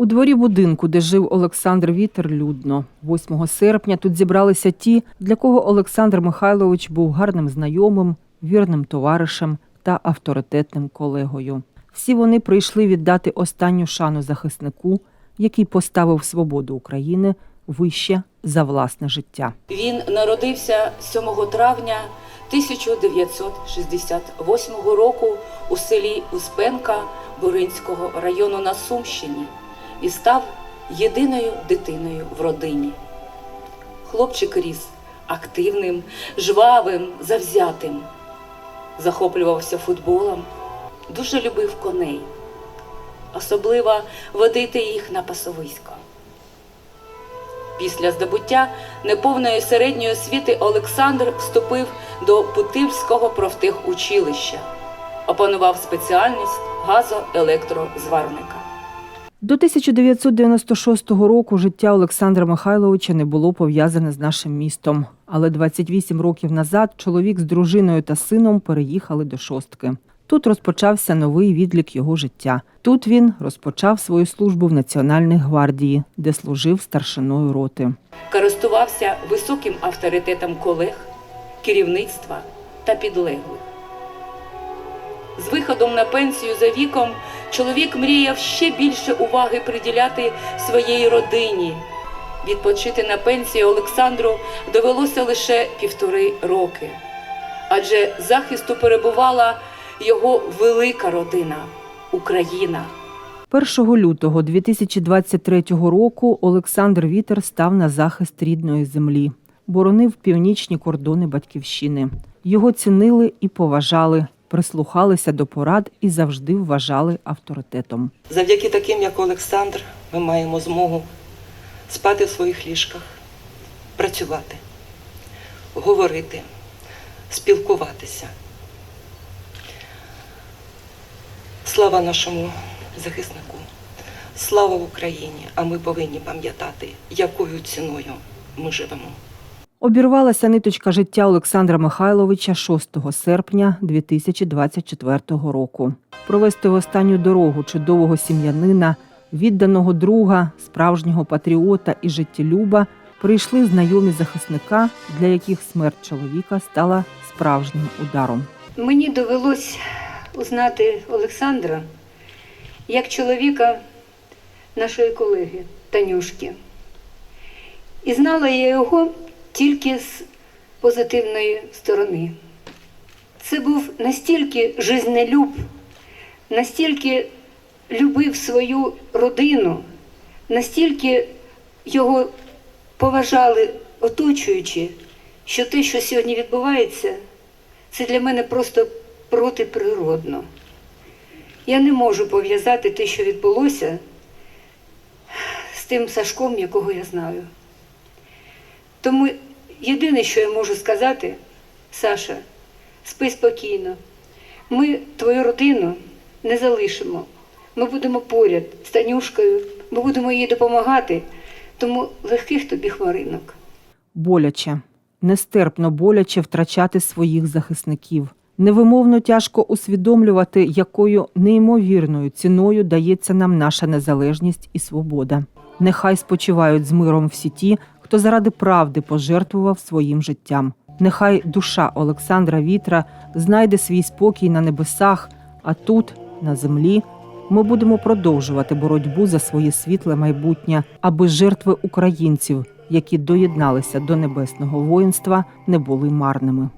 У дворі будинку, де жив Олександр Вітер, людно. 8 серпня тут зібралися ті, для кого Олександр Михайлович був гарним знайомим, вірним товаришем та авторитетним колегою. Всі вони прийшли віддати останню шану захиснику, який поставив свободу України вище за власне життя. Він народився 7 травня 1968 року у селі Успенка Буринського району на Сумщині і став єдиною дитиною в родині. Хлопчик ріс активним, жвавим, завзятим, захоплювався футболом, дуже любив коней, особливо водити їх на пасовисько. Після здобуття неповної середньої освіти Олександр вступив до Путильського профтехучилища, опанував спеціальність газоелектрозварника. До 1996 року життя Олександра Михайловича не було пов'язане з нашим містом. Але 28 років назад чоловік з дружиною та сином переїхали до шостки. Тут розпочався новий відлік його життя. Тут він розпочав свою службу в Національній гвардії, де служив старшиною роти. Користувався високим авторитетом колег, керівництва та підлеглих. З виходом на пенсію за віком чоловік мріяв ще більше уваги приділяти своїй родині. Відпочити на пенсії Олександру довелося лише півтори роки, адже захисту перебувала його велика родина Україна. 1 лютого 2023 року Олександр Вітер став на захист рідної землі, боронив північні кордони батьківщини. Його цінили і поважали, прислухалися до порад і завжди вважали авторитетом. Завдяки таким, як Олександр, ми маємо змогу спати в своїх ліжках, працювати, говорити, спілкуватися. Слава нашому захиснику, слава Україні! А ми повинні пам'ятати, якою ціною ми живемо. Обірвалася ниточка життя Олександра Михайловича 6 серпня 2024 року. Провести в останню дорогу чудового сім'янина, відданого друга, справжнього патріота і життєлюба прийшли знайомі захисника, для яких смерть чоловіка стала справжнім ударом. Мені довелось узнати Олександра як чоловіка нашої колеги Танюшки. І знала я його тільки з позитивної сторони. Це був настільки жизнелюб, настільки любив свою родину, настільки його поважали оточуючі, що те, що сьогодні відбувається, це для мене просто протиприродно. Я не можу пов'язати те, що відбулося, з тим Сашком, якого я знаю. Тому єдине, що я можу сказати, Саша, спи спокійно. Ми твою родину не залишимо. Ми будемо поряд з Танюшкою, ми будемо їй допомагати, тому легких тобі хмаринок. Боляче, нестерпно боляче втрачати своїх захисників. Невимовно тяжко усвідомлювати, якою неймовірною ціною дається нам наша незалежність і свобода. Нехай спочивають з миром всі ті, хто заради правди пожертвував своїм життям. Нехай душа Олександра Вітра знайде свій спокій на небесах, а тут, на землі, ми будемо продовжувати боротьбу за своє світле майбутнє, аби жертви українців, які доєдналися до небесного воїнства, не були марними.